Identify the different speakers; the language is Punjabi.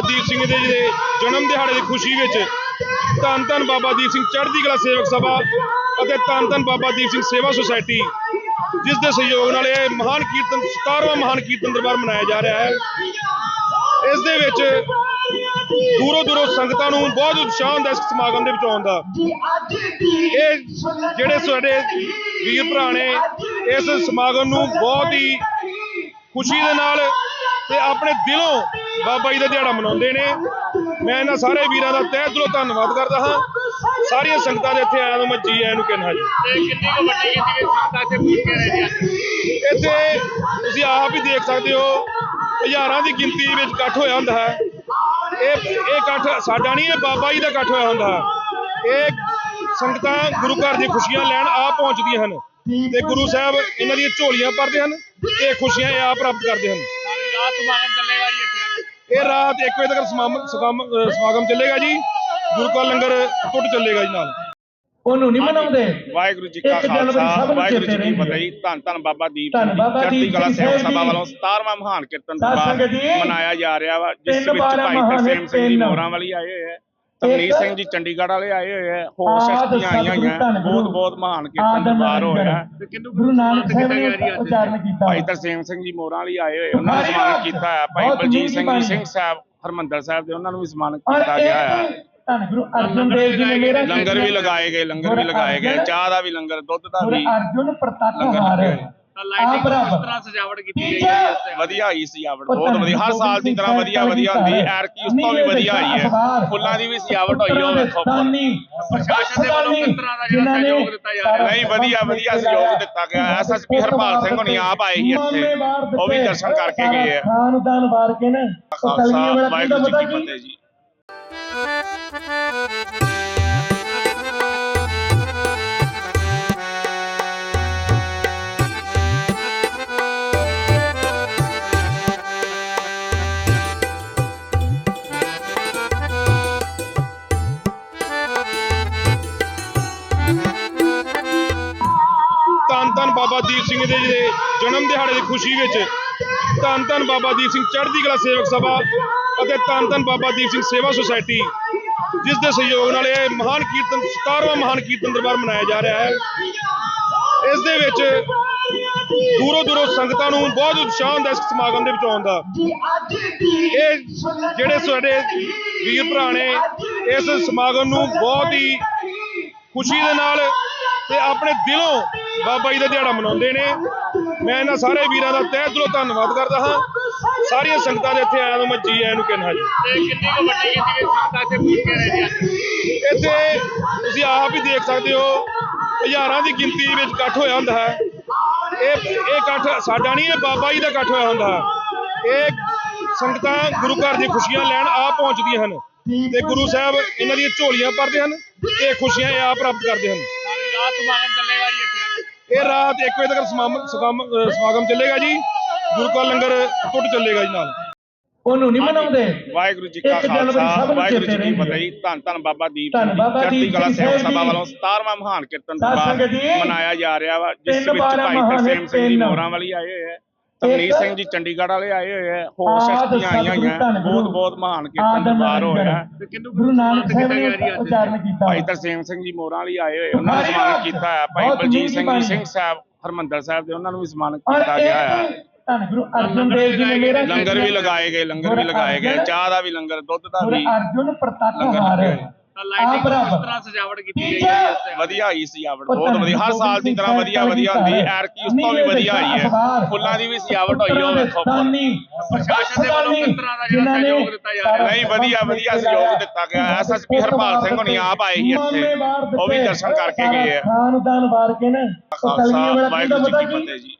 Speaker 1: ਬਾਬਾ ਦੀਪ ਸਿੰਘ ਦੇ ਜਿਹੜੇ ਜਨਮ ਦਿਹਾੜੇ ਦੀ ਖੁਸ਼ੀ ਵਿੱਚ ਧੰਨ ਧੰਨ ਬਾਬਾ ਦੀਪ ਸਿੰਘ ਚੜ੍ਹਦੀ ਕਲਾ ਸੇਵਕ ਸਭਾ ਅਤੇ ਧੰਨ ਧੰਨ ਬਾਬਾ ਦੀਪ ਸਿੰਘ ਸੇਵਾ ਸੁਸਾਇਟੀ, ਜਿਸ ਦੇ ਸਹਿਯੋਗ ਨਾਲ ਇਹ ਮਹਾਨ ਕੀਰਤਨ 17ਵਾਂ ਮਹਾਨ ਕੀਰਤਨ ਦਰਬਾਰ ਮਨਾਇਆ ਜਾ ਰਿਹਾ ਹੈ। ਇਸ ਦੇ ਵਿੱਚ ਦੂਰੋਂ ਦੂਰੋਂ ਸੰਗਤਾਂ ਨੂੰ ਬਹੁਤ ਉਤਸ਼ਾਹ ਹੁੰਦਾ ਇਸ ਸਮਾਗਮ ਦੇ ਵਿੱਚ ਆਉਣ ਦਾ। ਇਹ ਜਿਹੜੇ ਸਾਡੇ ਵੀਰ ਭਰਾ ਨੇ ਇਸ ਸਮਾਗਮ ਨੂੰ ਬਹੁਤ ਹੀ ਖੁਸ਼ੀ ਦੇ ਨਾਲ ਤੇ ਆਪਣੇ ਦਿਲੋਂ ਬਾਬਾ ਜੀ ਦਾ ਦਿਹਾੜਾ ਮਨਾਉਂਦੇ ਨੇ। ਮੈਂ ਇਹਨਾਂ ਸਾਰੇ ਵੀਰਾਂ ਦਾ ਤਹਿ ਦਿਲੋਂ ਧੰਨਵਾਦ ਕਰਦਾ ਹਾਂ। ਸਾਰੀਆਂ ਸੰਗਤਾਂ ਦੇ ਇੱਥੇ ਆਇਆਂ ਨੂੰ ਮੈਂ ਜੀ ਆਇਆਂ ਨੂੰ ਕਹਿੰਦਾ ਜੀ।
Speaker 2: ਤੇ ਕਿੰਨੀ ਕੁ ਵੱਡੀ ਗਿਣਤੀ ਵਿੱਚ ਸੰਗਤਾਂ ਇੱਥੇ ਪਹੁੰਚ ਕੇ ਰਹੇ ਨੇ ਅੱਜ?
Speaker 1: ਇੱਥੇ ਤੁਸੀਂ ਆਪ ਹੀ ਦੇਖ ਸਕਦੇ ਹੋ ਹਜ਼ਾਰਾਂ ਦੀ ਗਿਣਤੀ ਵਿੱਚ ਇਕੱਠ ਹੋਇਆ ਹੁੰਦਾ ਹੈ। ਇਹ ਇਹ ਇਕੱਠ ਸਾਡਾ ਨਹੀਂ ਇਹ ਬਾਬਾ ਜੀ ਦਾ ਇਕੱਠ ਹੋਇਆ ਹੁੰਦਾ ਹੈ। ਇਹ ਸੰਗਤਾਂ ਗੁਰੂ ਘਰ ਦੀਆਂ ਖੁਸ਼ੀਆਂ ਲੈਣ ਆਪ ਪਹੁੰਚਦੀਆਂ ਹਨ। ਤੇ ਗੁਰੂ ਸਾਹਿਬ ਇਹਨਾਂ ਦੀਆਂ ਝੋਲੀਆਂ ਭਰਦੇ ਹਨ ਤੇ ਇਹ ਖੁਸ਼ੀਆਂ ਇਹ ਆਪ ਪ੍ਰਾਪਤ ਕਰਦੇ ਹਨ।
Speaker 2: ਰਾਤ ਸਮਾਗਮ ਚੱਲੇਗਾ ਜੀ ਇੱਥੇ।
Speaker 1: ਇਹ ਰਾਤ 1 ਵਜੇ ਤੱਕ ਸਮਾਗਮ ਚੱਲੇਗਾ ਜੀ। ਗੁਰੂ ਕਾ ਲੰਗਰ ਟੁੱਟ ਚੱਲੇਗਾ ਜੀ ਨਾਲ।
Speaker 3: ਉਹਨੂੰ ਨਹੀਂ ਮਨਾਉਂਦੇ?
Speaker 4: ਵਾਹਿਗੁਰੂ ਜੀ ਕਾ ਖਾਲਸਾ ਵਾਹਿਗੁਰੂ ਜੀ ਕੀ ਫਤਿਹ ਧੰਨ ਧੰਨ ਬਾਬਾ ਦੀਪ ਸਿੰਘ ਚੜ੍ਹਦੀ ਕਲਾ
Speaker 3: ਸਾਹਿਬ
Speaker 4: ਸਭਾ। ਵੱਲੋਂ 17ਵਾਂ ਮਹਾਨ ਕੀਰਤਨ ਦਰਬਾਰ ਮਨਾਇਆ ਜਾ ਰਿਹਾ ਵਾ ਜਿਸ ਵਿੱਚ ਭਾਈ ਤਰਸੇਮ ਸਿੰਘ ਜੀ
Speaker 3: ਤਿੰਨ।
Speaker 4: ਮੋਹਰਾਂ ਵਾਲੀ ਆਏ ਹੋਏ ਹੈ। ਤਮਨੀਤ ਸਿੰਘ ਜੀ ਚੰਡੀਗੜ੍ਹ ਵਾਲੇ ਆਏ ਹੋਏ ਹੈ ਹੋਰ ਸ਼ਖਸੀਆਂ ਆਈਆਂ ਹੋਈਆਂ। ਬਹੁਤ ਬਹੁਤ ਮਹਾਨ ਕੀਰਤਨ ਦਰਬਾਰ ਹੋਇਆ।
Speaker 2: ਤੇ ਕਿੰਨੂੰ
Speaker 3: ਗੁਰੂ ਨਾਨਕ ਸਾਹਿਬ ਨੇ? ਉਚਾਰਨ ਕੀਤਾ
Speaker 4: ਭਾਈ ਤਰਸੇਮ ਸਿੰਘ ਜੀ ਮੋਹਰਾਂ ਵਾਲੀ ਆਏ ਹੋਏ ਉਹਨਾਂ ਨੂੰ ਸਨਮਾਨਿਤ ਕੀਤਾ ਹੈ ਭਾਈ ਬਲਜੀਤ ਸਿੰਘ ਜੀ ਸਿੰਘ ਸਾਹਿਬ ਹਰਮੰਦਰ ਸਾਹਿਬ ਦੇ ਉਹਨਾਂ ਨੂੰ ਵੀ ਸਨਮਾਨਿਤ ਕੀਤਾ ਗਿਆ ਹੈ
Speaker 3: ਇਹ ਧੰਨ ਗੁਰੂ ਅਰਜਨ ਦੇਵ ਜੀ ਨੇ ਮੇਰਾ
Speaker 4: ਲੰਗਰ ਵੀ ਲਗਾਏ ਗਏ ਲੰਗਰ ਵੀ ਲਗਾਏ ਗਏ ਚਾਹ ਦਾ ਵੀ ਲੰਗਰ ਦੁੱਧ ਦਾ
Speaker 3: ਗੁਰੂ
Speaker 4: ਵੀ
Speaker 3: ਅਰਜੁਨ ਪ੍ਰਤੱਖ
Speaker 4: ਲੰਗਰ
Speaker 3: ਹਾਰ।
Speaker 2: ਤਾਂ ਲਾਈਟਿੰਗ ਕਿਸ। ਤਰ੍ਹਾਂ ਸਜਾਵਟ ਕੀਤੀ ਗਈ ਹੈ
Speaker 4: ਵਧੀਆ ਆਈ ਸਜਾਵਟ ਬਹੁਤ ਵਧੀਆ। ਹਰ ਸਾਲ ਦੀ ਤਰ੍ਹਾਂ ਵਧੀਆ ਵਧੀਆ ਹੁੰਦੀ ਹੈ। ਐਰਕੀ ਉਸ ਤੋਂ ਵੀ ਵਧੀਆ ਆਈ ਹੈ। ਫੁੱਲਾਂ ਦੀ ਵੀ ਸਜਾਵਟ ਹੋਈ ਉਹ ਵੇਖੋ ਉੱਪਰ।
Speaker 2: ਪ੍ਰਸ਼ਾਸਨ ਦੇ ਵੱਲੋਂ ਕਿਸ ਤਰ੍ਹਾਂ ਦਾ ਜਿਹੜਾ ਸਹਿਯੋਗ ਦਿੱਤਾ ਜਾ ਰਿਹਾ ਹੈ?
Speaker 4: ਨਹੀਂ ਵਧੀਆ ਵਧੀਆ ਸਹਿਯੋਗ ਦਿੱਤਾ ਗਿਆ। ਐਸਐਸਪੀ ਹਰਪਾਲ ਸਿੰਘ ਹੁਣੀ ਆਪ ਆਏ ਸੀ ਇੱਥੇ। ਉਹ ਵੀ ਦਰਸ਼ਨ ਕਰਕੇ ਗਏ ਆ।
Speaker 3: ਖਾਨਦਾਨ ਵਾਰ ਕੇ ਨਾ ਵਾਲਾ ਪਤਾ
Speaker 4: ਕੀ
Speaker 3: ਕੀ?
Speaker 4: ਫਤਿਹ ਜੀ।
Speaker 1: ਬਾਬਾ ਦੀਪ ਸਿੰਘ ਦੇ ਜਿਹੜੇ ਜਨਮ ਦਿਹਾੜੇ ਦੀ ਖੁਸ਼ੀ ਵਿੱਚ ਧੰਨ ਧੰਨ ਬਾਬਾ ਦੀਪ ਸਿੰਘ ਚੜ੍ਹਦੀ ਕਲਾ ਸੇਵਕ ਸਭਾ ਅਤੇ ਧੰਨ ਧੰਨ ਬਾਬਾ ਦੀਪ ਸਿੰਘ ਸੇਵਾ ਸੁਸਾਇਟੀ, ਜਿਸ ਦੇ ਸਹਿਯੋਗ ਨਾਲ ਇਹ ਮਹਾਨ ਕੀਰਤਨ 17ਵਾਂ ਮਹਾਨ ਕੀਰਤਨ ਦਰਬਾਰ ਮਨਾਇਆ ਜਾ ਰਿਹਾ ਹੈ। ਇਸ ਦੇ ਵਿੱਚ ਦੂਰੋਂ ਦੂਰੋਂ ਸੰਗਤਾਂ ਨੂੰ ਬਹੁਤ ਉਤਸ਼ਾਹ ਹੁੰਦਾ ਇਸ ਸਮਾਗਮ ਦੇ ਵਿੱਚ ਆਉਣ ਦਾ। ਇਹ ਜਿਹੜੇ ਸਾਡੇ ਵੀਰ ਭਰਾ ਨੇ ਇਸ ਸਮਾਗਮ ਨੂੰ ਬਹੁਤ ਹੀ ਖੁਸ਼ੀ ਦੇ ਨਾਲ ਤੇ ਆਪਣੇ ਦਿਲੋਂ ਬਾਬਾ ਜੀ ਦਾ ਦਿਹਾੜਾ ਮਨਾਉਂਦੇ ਨੇ। ਮੈਂ ਇਹਨਾਂ ਸਾਰੇ ਵੀਰਾਂ ਦਾ ਤਹਿ ਦਿਲੋਂ ਧੰਨਵਾਦ ਕਰਦਾ ਹਾਂ। ਸਾਰੀਆਂ ਸੰਗਤਾਂ ਦੇ ਇੱਥੇ ਆਇਆਂ ਨੂੰ ਮੈਂ ਜੀ ਆਇਆਂ ਨੂੰ ਕਹਿੰਦਾ ਜੀ।
Speaker 2: ਤੇ ਕਿੰਨੀ ਕੁ ਵੱਡੀ ਗਿਣਤੀ ਵਿੱਚ ਸੰਗਤਾਂ ਇੱਥੇ ਪਹੁੰਚ ਕੇ ਰਹੇ ਨੇ? ਅੱਜ
Speaker 1: ਇੱਥੇ ਤੁਸੀਂ ਆਪ ਹੀ ਦੇਖ ਸਕਦੇ ਹੋ ਹਜ਼ਾਰਾਂ ਦੀ ਗਿਣਤੀ ਵਿੱਚ ਇਕੱਠ ਹੋਇਆ ਹੁੰਦਾ ਹੈ। ਇਹ ਇਹ ਇਕੱਠ ਸਾਡਾ ਨਹੀਂ ਇਹ ਬਾਬਾ ਜੀ ਦਾ ਇਕੱਠ ਹੋਇਆ ਹੁੰਦਾ ਹੈ। ਇਹ ਸੰਗਤਾਂ ਗੁਰੂ ਘਰ ਦੀਆਂ ਖੁਸ਼ੀਆਂ ਲੈਣ ਆਪ ਪਹੁੰਚਦੀਆਂ ਹਨ। ਤੇ ਗੁਰੂ ਸਾਹਿਬ ਇਹਨਾਂ ਦੀਆਂ ਝੋਲੀਆਂ ਭਰਦੇ ਹਨ ਤੇ ਇਹ ਖੁਸ਼ੀਆਂ ਇਹ ਆਪ ਪ੍ਰਾਪਤ ਕਰਦੇ ਹਨ।
Speaker 2: ਸਾਰੀ ਰਾਤ ਸਮਾਗਮ
Speaker 1: ਇਹ ਰਾਤ 1 ਵਜੇ ਤੱਕ ਸਮਾਗਮ ਚੱਲੇਗਾ ਜੀ। ਗੁਰੂ ਕਾ ਲੰਗਰ ਟੁੱਟ ਚੱਲੇਗਾ ਜੀ ਨਾਲ।
Speaker 3: ਉਹਨੂੰ ਨਹੀਂ ਮਨਾਉਂਦੇ?
Speaker 4: ਵਾਹਿਗੁਰੂ ਜੀ ਕਾ ਖਾਲਸਾ ਵਾਹਿਗੁਰੂ ਜੀ ਕੀ ਫਤਿਹ ਧੰਨ ਧੰਨ ਬਾਬਾ ਦੀਪ ਸਿੰਘ ਚੜ੍ਹਦੀ ਕਲਾ
Speaker 3: ਸਾਹਿਬ
Speaker 4: ਸਭਾ। ਵੱਲੋਂ 17ਵਾਂ ਮਹਾਨ ਕੀਰਤਨ ਦਰਬਾਰ ਮਨਾਇਆ ਜਾ ਰਿਹਾ ਵਾ ਜਿਸ ਵਿੱਚ ਭਾਈ ਤਰਸੇਮ ਸਿੰਘ ਜੀ। ਮੋਹਰਾਂ ਵਾਲੀ ਆਏ ਹੋਏ ਹੈ। ਤਮਨੀਤ ਸਿੰਘ ਜੀ ਚੰਡੀਗੜ੍ਹ ਵਾਲੇ ਆਏ ਹੋਏ ਹੈ ਹੋਰ ਸ਼ਖਸੀਆਂ ਆਈਆਂ ਹੋਈਆਂ। ਬਹੁਤ ਬਹੁਤ ਮਹਾਨ ਕੀਰਤਨ ਦਰਬਾਰ ਹੋਇਆ।
Speaker 2: ਤੇ ਕਿੰਨੂੰ
Speaker 3: ਗੁਰੂ ਨਾਨਕ ਸਾਹਿਬ ਨੇ? ਉਚਾਰਨ ਕੀਤਾ।
Speaker 4: ਭਾਈ ਤਰਸੇਮ ਸਿੰਘ ਜੀ ਮੋਹਰਾਂ ਵਾਲੀ ਆਏ ਹੋਏ ਉਹਨਾਂ ਨੂੰ ਸਨਮਾਨਿਤ ਕੀਤਾ ਹੈ ਭਾਈ ਬਲਜੀਤ ਸਿੰਘ ਜੀ। ਸਿੰਘ ਸਾਹਿਬ ਹਰਮੰਦਰ ਸਾਹਿਬ ਦੇ ਉਹਨਾਂ ਨੂੰ ਵੀ ਸਨਮਾਨਿਤ ਕੀਤਾ ਗਿਆ ਹੈ
Speaker 3: ਇਹ ਧੰਨ ਗੁਰੂ ਅਰਜਨ ਦੇਵ ਜੀ ਨੇ ਮੇਰਾ
Speaker 4: ਲੰਗਰ ਵੀ ਲਗਾਏ ਗਏ ਲੰਗਰ ਵੀ ਲਗਾਏ ਗਏ ਚਾਹ ਦਾ ਵੀ ਲੰਗਰ ਦੁੱਧ ਦਾ ਵੀ।
Speaker 3: ਅਰਜੁਨ ਪ੍ਰਤੱਖ
Speaker 4: ਲੰਗਰ
Speaker 3: ਹਾਰ।
Speaker 2: ਲਾਈਟਿੰਗ ਕਿਸ। ਤਰ੍ਹਾਂ ਸਜਾਵਟ ਕੀਤੀ ਗਈ ਹੈ?
Speaker 4: ਵਧੀਆ ਆਈ ਸਜਾਵਟ ਬਹੁਤ ਵਧੀਆ। ਹਰ ਸਾਲ ਦੀ ਤਰ੍ਹਾਂ ਵਧੀਆ ਵਧੀਆ ਹੁੰਦੀ ਹੈ। ਐਰਕੀ ਉਸ ਤੋਂ ਵੀ ਵਧੀਆ ਆਈ ਹੈ। ਫੁੱਲਾਂ ਦੀ ਵੀ ਸਜਾਵਟ ਹੋਈ ਉਹ ਵੇਖੋ।
Speaker 2: ਪ੍ਰਸ਼ਾਸਨ ਦੇ ਵੱਲੋਂ ਕਿਸ ਤਰ੍ਹਾਂ ਦਾ ਜਿਹੜਾ ਸਹਿਯੋਗ ਦਿੱਤਾ ਜਾ ਰਿਹਾ ਹੈ?
Speaker 4: ਨਹੀਂ ਵਧੀਆ ਵਧੀਆ ਸਹਿਯੋਗ ਦਿੱਤਾ ਗਿਆ। ਐਸਐਸਪੀ ਹਰਪਾਲ ਸਿੰਘ ਹੁਣੀ ਆਪ ਆਏ ਸੀ ਇੱਥੇ। ਉਹ ਵੀ ਦਰਸ਼ਨ ਕਰਕੇ ਗਏ ਆ।
Speaker 3: ਖਾਨਦਾਨ ਵਾਰ ਕੇ ਨਾ
Speaker 4: ਖਾਲਸਾ ਵਾਹਿਗੁਰੂ ਜੀ
Speaker 3: ਪਤਾ
Speaker 4: ਕੀ
Speaker 3: ਕੀ
Speaker 4: ਫਤਿਹ ਜੀ।